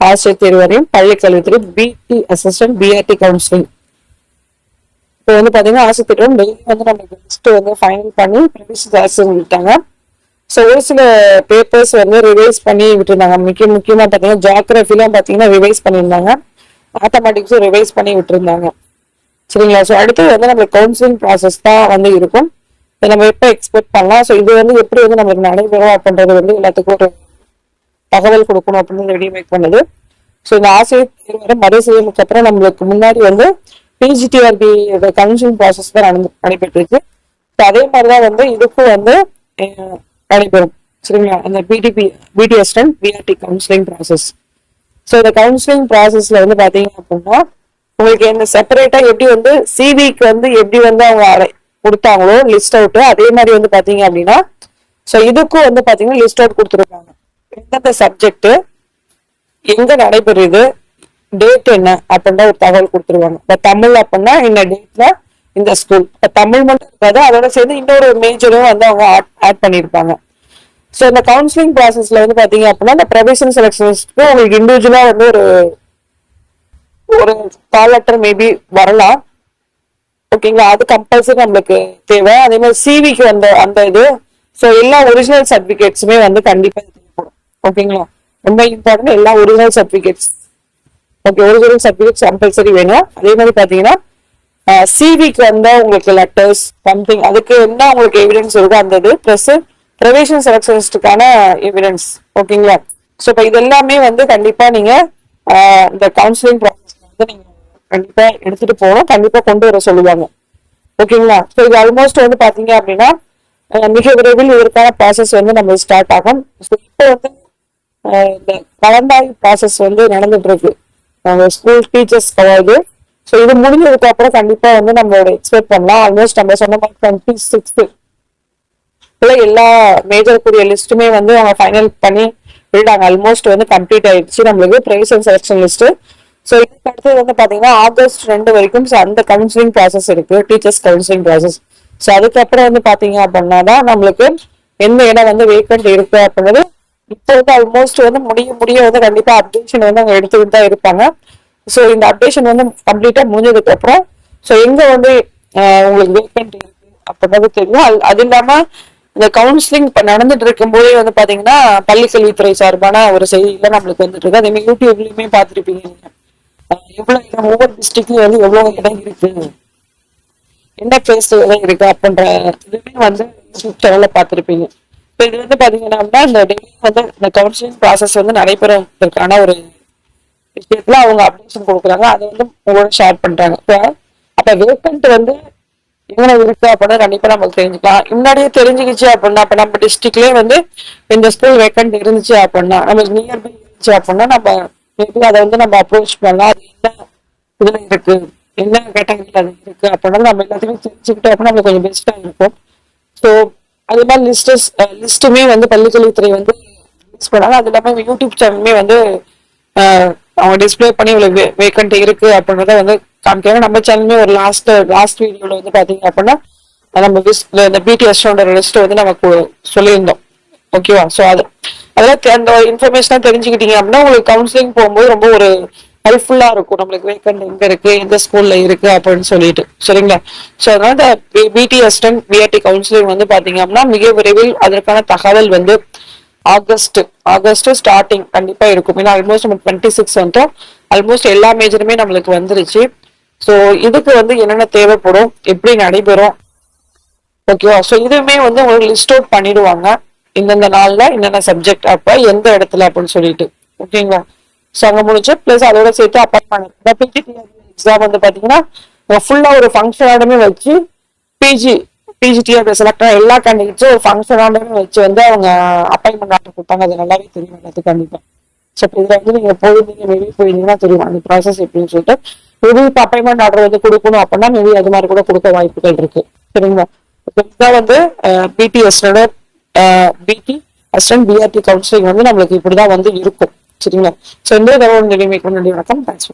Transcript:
ஆசிரியர் தேர்வரையும் பள்ளி கல்வித்துறை பிடி அசிஸ்டன்ட் பிஆர்டி கவுன்சிலிங் இப்போ வந்து பார்த்தீங்கன்னா ஆசிரியர் தேர்வு டெய்லி வந்து நம்மளுக்கு லிஸ்ட் வந்து ஃபைனல் பண்ணி ப்ரிவிஷன் விட்டாங்க. ஸோ ஒரு சில பேப்பர்ஸ் வந்து ரிவைஸ் பண்ணி விட்டுருந்தாங்க. முக்கிய முக்கியமாக பார்த்தீங்கன்னா ஜாகிரபிலாம் பார்த்தீங்கன்னா ரிவைஸ் பண்ணியிருந்தாங்க. மேத்தமெட்டிக்ஸும் ரிவைஸ் பண்ணி விட்டுருந்தாங்க. சரிங்களா? ஸோ அடுத்து வந்து நம்மளுக்கு கவுன்சிலிங் ப்ராசஸ் தான் வந்து இருக்கும். இதை நம்ம எப்போ எக்ஸ்பெக்ட் பண்ணலாம்? ஸோ இது வந்து எப்படி வந்து நம்மளுக்கு நடைபெறும் அப்படின்றது வந்து எல்லாத்துக்கும் ஒரு தகவல் கொடுக்கணும் அப்படின்னு ரெடி மேக் பண்ணுது. ஸோ இந்த ஆசிரியர் தேர்வு மறுசெய்யலுக்கு அப்புறம் நம்மளுக்கு முன்னாடி வந்து பிஜிடிஆர்பி கவுன்சிலிங் ப்ராசஸ் தான் நடந்து நடைபெற்று இருக்கு ஸோ அதே மாதிரிதான் வந்து இதுக்கும் வந்து நடைபெறும். சரிங்களா? அந்த பிடிபி பிடிஎஸ்டன் பிஆர்டி கவுன்சிலிங் ப்ராசஸ் ஸோ இந்த கவுன்சிலிங் ப்ராசஸ்ல வந்து பாத்தீங்க அப்படின்னா உங்களுக்கு இந்த செப்பரேட்டா எப்படி வந்து சிவிக்கு வந்து எப்படி வந்து அவங்க அடை- கொடுத்தாங்களோ லிஸ்ட் அவுட் அதே மாதிரி வந்து பாத்தீங்க அப்படின்னா ஸோ இதுக்கும் வந்து பாத்தீங்கன்னா லிஸ்ட் அவுட் கொடுத்துருக்காங்க. எந்தெந்த சப்ஜெக்ட் எங்க நடைபெறுது டேட் என்ன அப்படின்ற ஒரு தகவல் கொடுத்துருவாங்க இப்போ தமிழ் அப்படின்னா இந்த டேட்ல இந்த ஸ்கூல் இப்போ தமிழ் மட்டும் இருக்காது அதோட சேர்ந்து இன்னொரு மேஜரும் வந்து அவங்க ஆட் பண்ணியிருப்பாங்க. ஸோ இந்த கவுன்சிலிங் ப்ராசஸ்ல வந்து பாத்தீங்க அப்படின்னா இந்த ப்ரொவிஷன் செலக்ஷன்ஸ்க்கு உங்களுக்கு இண்டிவிஜுவலா வந்து ஒரு ஒரு கால் லெட்டர் மேபி வரலாம். ஓகேங்களா? அது கம்பல்சரி நம்மளுக்கு தேவை. அதே மாதிரி சிவிக்கு வந்த அந்த இது. ஸோ எல்லா ஒரிஜினல் சர்டிஃபிகேட்ஸுமே வந்து கண்டிப்பாக தேவைப்படும். ஓகேங்களா? ரொம்ப இம்பார்ட்டன்ட் எல்லா original certificates okay original certificates compulsory வேணும். அதே மாதிரி பார்த்தீங்கன்னா சிவிக்கு வந்த உங்களுக்கு லெட்டர்ஸ் சம்திங் அதுக்கு என்ன உங்களுக்கு எவிடன்ஸ் இருக்கோ அந்த இது ப்ளஸ் ப்ரொவேஷன் செலக்ஷனிஸ்டுக்கான எவிடன்ஸ் ஓகேங்களா? ஸோ இப்போ இது எல்லாமே வந்து கண்டிப்பாக நீங்கள் இந்த கவுன்சிலிங் ப்ராசஸ் வந்து நீங்கள் கண்டிப்பா எடுத்துட்டு போகணும். கண்டிப்பா கொண்டு வர சொல்லுவாங்க. ஓகேங்களா? ஸோ இது ஆல்மோஸ்ட் வந்து பாத்தீங்க அப்படின்னா மிக விரைவில் இதற்கான ப்ராசஸ் வந்து நம்ம ஸ்டார்ட் ஆகும். ஸோ இப்போ வந்து இந்த கலந்தாய்வு ப்ராசஸ் வந்து நடந்துட்டு இருக்கு ஸ்கூல் டீச்சர்ஸ் அதாவது ஸோ இது முடிஞ்சதுக்கு அப்புறம் கண்டிப்பா வந்து நம்மளோட எக்ஸ்பெக்ட் பண்ணலாம். ஆல்மோஸ்ட் நம்ம சொன்ன மாதிரி டுவெண்ட்டி சிக்ஸ்த்து எல்லா மேஜர் கூடிய லிஸ்ட்டுமே வந்து அவங்க ஃபைனல் பண்ணி விட்டாங்க ஆல்மோஸ்ட் வந்து கம்ப்ளீட் ஆயிடுச்சு. நம்மளுக்கு prize and selection list so இதுக்கு அடுத்தது வந்து பார்த்தீங்கன்னா ஆகஸ்ட் ரெண்டு வரைக்கும் ஸோ அந்த கவுன்சிலிங் ப்ராசஸ் இருக்கு டீச்சர்ஸ் கவுன்சிலிங் ப்ராசஸ் ஸோ அதுக்கப்புறம் வந்து பார்த்தீங்க அப்படின்னா தான் நம்மளுக்கு எந்த இடம் வந்து வேக்கண்ட் இருக்கு அப்படின்றது இப்போ வந்து ஆல்மோஸ்ட் வந்து முடிய முடிய வந்து கண்டிப்பாக அப்டேஷன் வந்து அவங்க எடுத்துக்கிட்டு தான் இருப்பாங்க. ஸோ இந்த அப்டேஷன் வந்து கம்ப்ளீட்டாக முடிஞ்சதுக்கு அப்புறம் ஸோ எங்கே வந்து உங்களுக்கு வேக்கண்ட் இருக்கு அப்படின்றது தெரியும். அது- அது இல்லாமல் இந்த கவுன்சிலிங் இப்போ நடந்துட்டு இருக்கும்போதே வந்து பார்த்தீங்கன்னா பள்ளி கல்வித்துறை சார்பான ஒரு செய்தியில் நம்மளுக்கு வந்துட்டு இருக்கு. அதே மாதிரி யூடியூப்லயுமே பார்த்திருப்பீங்க எவ்வளோ இடம் ஒவ்வொரு டிஸ்ட்ரிக்ட்லையும் வந்து எவ்வளோ இடம் இருக்குது என்ன பிளேஸ் இடம் இருக்குது அப்படின்ற இதுவே வந்து யூடியூப் பார்த்துருப்பீங்க. இப்போ இது வந்து பார்த்தீங்கன்னா இந்த டெய்லி வந்து இந்த கவுன்சிலிங் ப்ராசஸ் வந்து நடைபெறதுக்கான ஒரு விஷயத்தில் அவங்க அப்டேஷன் கொடுக்குறாங்க. அதை வந்து உங்களோட ஷேர் பண்ணுறாங்க இப்போ அப்போ வேக்கண்ட் வந்து எங்கே இருக்கு அப்படின்னா கண்டிப்பாக நமக்கு தெரிஞ்சுக்கலாம். முன்னாடியே தெரிஞ்சுக்கிச்சு அப்படின்னா இப்போ நம்ம டிஸ்ட்ரிக்ட்லேயே வந்து இந்த ஸ்கூல் வேக்கண்ட் இருந்துச்சு அப்படின்னா நம்ம நியர்பை இருந்துச்சு அப்படின்னா நம்ம மேபி அதை வந்து நம்ம அப்ரோச் பண்ணலாம். அது என்ன இதுல இருக்கு. என்ன கேட்டகரியில் அது இருக்கு அப்படின்னா நம்ம எல்லாத்தையுமே தெரிஞ்சுக்கிட்டோம் அப்படின்னா நம்மளுக்கு கொஞ்சம் பெஸ்ட்டாக இருக்கும் ஸோ அது மாதிரி லிஸ்டஸ் லிஸ்ட்டுமே வந்து பள்ளிக்கல்வித்துறை வந்து ரிலீஸ் பண்ணாங்க அது இல்லாமல் யூடியூப் சேனலுமே வந்து அவங்க டிஸ்பிளே பண்ணி இவ்வளோ வேக்கண்ட் இருக்கு அப்படின்றத வந்து காமிக்கிறாங்க. நம்ம சேனலுமே ஒரு லாஸ்ட் லாஸ்ட் வீடியோவில் வந்து பார்த்தீங்க அப்படின்னா நம்ம இந்த இந்த பிடிஎஸ்டோட லிஸ்ட் வந்து நமக்கு சொல்லியிருந்தோம். ஓகேவா ஸோ அது அதெல்லாம் அந்த இன்ஃபர்மேஷனாக தெரிஞ்சுக்கிட்டீங்க அப்படின்னா உங்களுக்கு கவுன்சிலிங் போகும்போது ரொம்ப ஒரு ஹெல்ப்ஃபுல்லா இருக்கும். நம்மளுக்கு வேக்கண்ட் எங்க இருக்கு? எந்த ஸ்கூல்ல இருக்கு? அப்படின்னு சொல்லிட்டு. சரிங்களா? ஸோ அதனால இந்த பிடிஎஸ்டன் பிஆர்டி கவுன்சிலிங் வந்து பாத்தீங்க அப்படின்னா மிக விரைவில் அதற்கான தகவல் வந்து ஆகஸ்ட் ஆகஸ்ட் ஸ்டார்டிங் கண்டிப்பா இருக்கும். ஏன்னா ஆல்மோஸ்ட் நம்ம டுவெண்ட்டி சிக்ஸ் வந்துட்டோம். ஆல்மோஸ்ட் எல்லா மேஜருமே நம்மளுக்கு வந்துருச்சு. ஸோ இதுக்கு வந்து என்னென்ன தேவைப்படும்? எப்படி நடைபெறும்? ஓகேவா ஸோ இதுவுமே வந்து உங்களுக்கு லிஸ்ட் அவுட் பண்ணிடுவாங்க. இந்தந்த நாள்ல என்னென்ன சப்ஜெக்ட் அப்ப எந்த இடத்துல அப்படின்னு சொல்லிட்டு. ஓகேங்களா ஸோ அங்கே முடிச்சு ப்ளஸ் அதோட சேர்த்து அப்பாயின்மெண்ட் இந்த பிஜிடிஆர் எக்ஸாம் வந்து பார்த்தீங்கன்னா ஃபுல்லாக ஒரு ஃபங்க்ஷனோடமே வச்சு பிஜி பிஜிடிஆர் செலக்ட் ஆன எல்லா கேண்டிடேட்ஸும் ஒரு ஃபங்க்ஷனோடமே வச்சு வந்து அவங்க அப்பாயின்மெண்ட் ஆர்டர் கொடுப்பாங்க. அது நல்லாவே தெரியும் எல்லாத்துக்கும் கண்டிப்பாக ஸோ இப்போ இதுல வந்து நீங்கள் போயிருந்தீங்க வெளியே போயிருந்தீங்கன்னா தெரியும். அந்த ப்ராசஸ் எப்படின்னு சொல்லிட்டு. மேபி இப்போ அப்பாயின்மெண்ட் ஆர்டர் வந்து கொடுக்கணும் அப்படின்னா மேபி அது மாதிரி கூட கொடுக்க வாய்ப்புகள் இருக்கு. சரிங்களா? இப்போ இதுதான் வந்து பிடிஎஸ்னோட பிடி அசிஸ்டன்ட் பிஆர்டி கவுன்சிலிங் வந்து நம்மளுக்கு இப்படிதான் வந்து இருக்கும். சரிங்களா? ஸோ இந்த தடவை நிலைமை கொண்டு வணக்கம். தேங்க்ஸ்